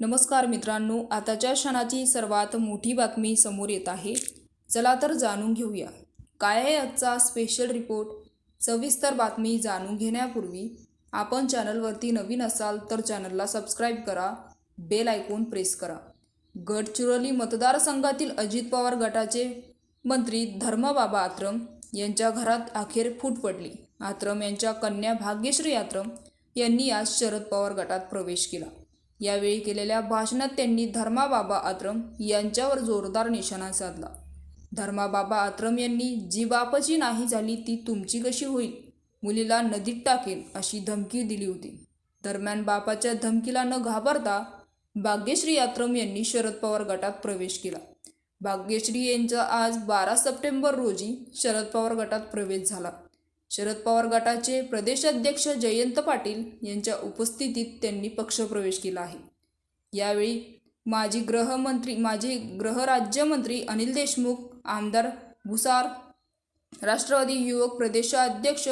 नमस्कार मित्रांनो आताच्या क्षणाची सर्वात मोठी बातमी समोर येत आहे. चला तर जाणून घेऊया. काय आहे आजचा स्पेशल रिपोर्ट सविस्तर बातमी जाणून घेण्यापूर्वी आपण चॅनलवरती नवीन असाल तर चॅनलला सबस्क्राईब करा बेल आयकॉन प्रेस करा. गडचिरोली मतदारसंघातील अजित पवार गटाचे मंत्री धर्मबाबा आत्रम यांच्या घरात अखेर फूट पडली. आत्रम यांच्या कन्या भाग्यश्री आत्रम यांनी आज शरद पवार गटात प्रवेश केला. यावेळी केलेल्या भाषणात त्यांनी धर्माबाबा आत्रम यांच्यावर जोरदार निशाणा साधला. धर्माबाबा आत्रम यांनी जी बापाची नाही झाली ती तुमची कशी होईल? मुलीला नदीत टाकेल अशी धमकी दिली होती. दरम्यान बापाच्या धमकीला न घाबरता भाग्यश्री आत्रम यांनी शरद पवार गटात प्रवेश केला. भाग्यश्री यांचा आज बारा सप्टेंबर रोजी शरद पवार गटात प्रवेश झाला. शरद पवार गटाचे प्रदेशाध्यक्ष जयंत पाटील यांच्या उपस्थितीत त्यांनी पक्षप्रवेश केला आहे. यावेळी माजी गृहमंत्री माजी गृहराज्यमंत्री अनिल देशमुख आमदार भुसार राष्ट्रवादी युवक प्रदेशाध्यक्ष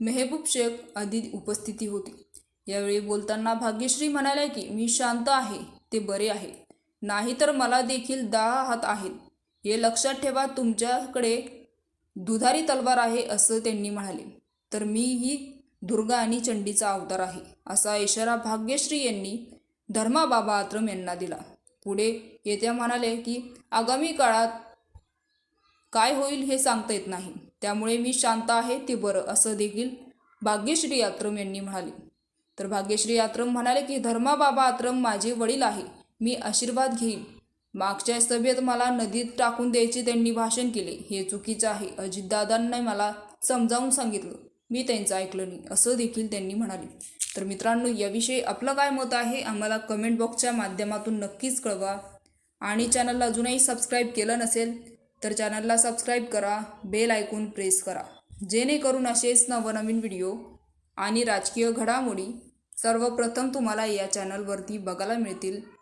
मेहबूब शेख आदी उपस्थिती होती. यावेळी बोलताना भाग्यश्री म्हणाल्या की मी शांत आहे ते बरे आहे. नाहीतर मला देखील दहा हात आहेत. हे लक्षात ठेवा तुमच्याकडे दुधारी तलवार आहे असं त्यांनी म्हणाले. तर मी ही दुर्गा आणि चंडीचा अवतार आहे असा इशारा भाग्यश्री यांनी धर्माबाबा आत्रम यांना दिला. पुढे येत्या म्हणाले की आगामी काळात काय होईल हे सांगता येत नाही. त्यामुळे मी शांत आहे ते बरं असं देखील भाग्यश्री आत्रम यांनी म्हणाले. तर भाग्यश्री आत्रम म्हणाले की धर्माबाबा आत्रम माझे वडील आहे मी आशीर्वाद घेईन. मागच्या सभेत मला नदीत टाकून द्यायचे त्यांनी भाषण केले. हे चुकीचं आहे. अजितदादांनी मला समजावून सांगितलं. मी त्यांचं ऐकलं नाही. असं देखील त्यांनी म्हणाले. तर मित्रांनो याविषयी आपलं काय मत आहे? आम्हाला कमेंट बॉक्सच्या माध्यमातून नक्कीच कळवा. आणि चॅनलला अजूनही सबस्क्राईब केलं नसेल तर चॅनलला सबस्क्राईब करा. बेल ऐकून प्रेस करा. जेणेकरून असेच नवनवीन व्हिडिओ आणि राजकीय घडामोडी सर्वप्रथम तुम्हाला या चॅनलवरती बघायला मिळतील.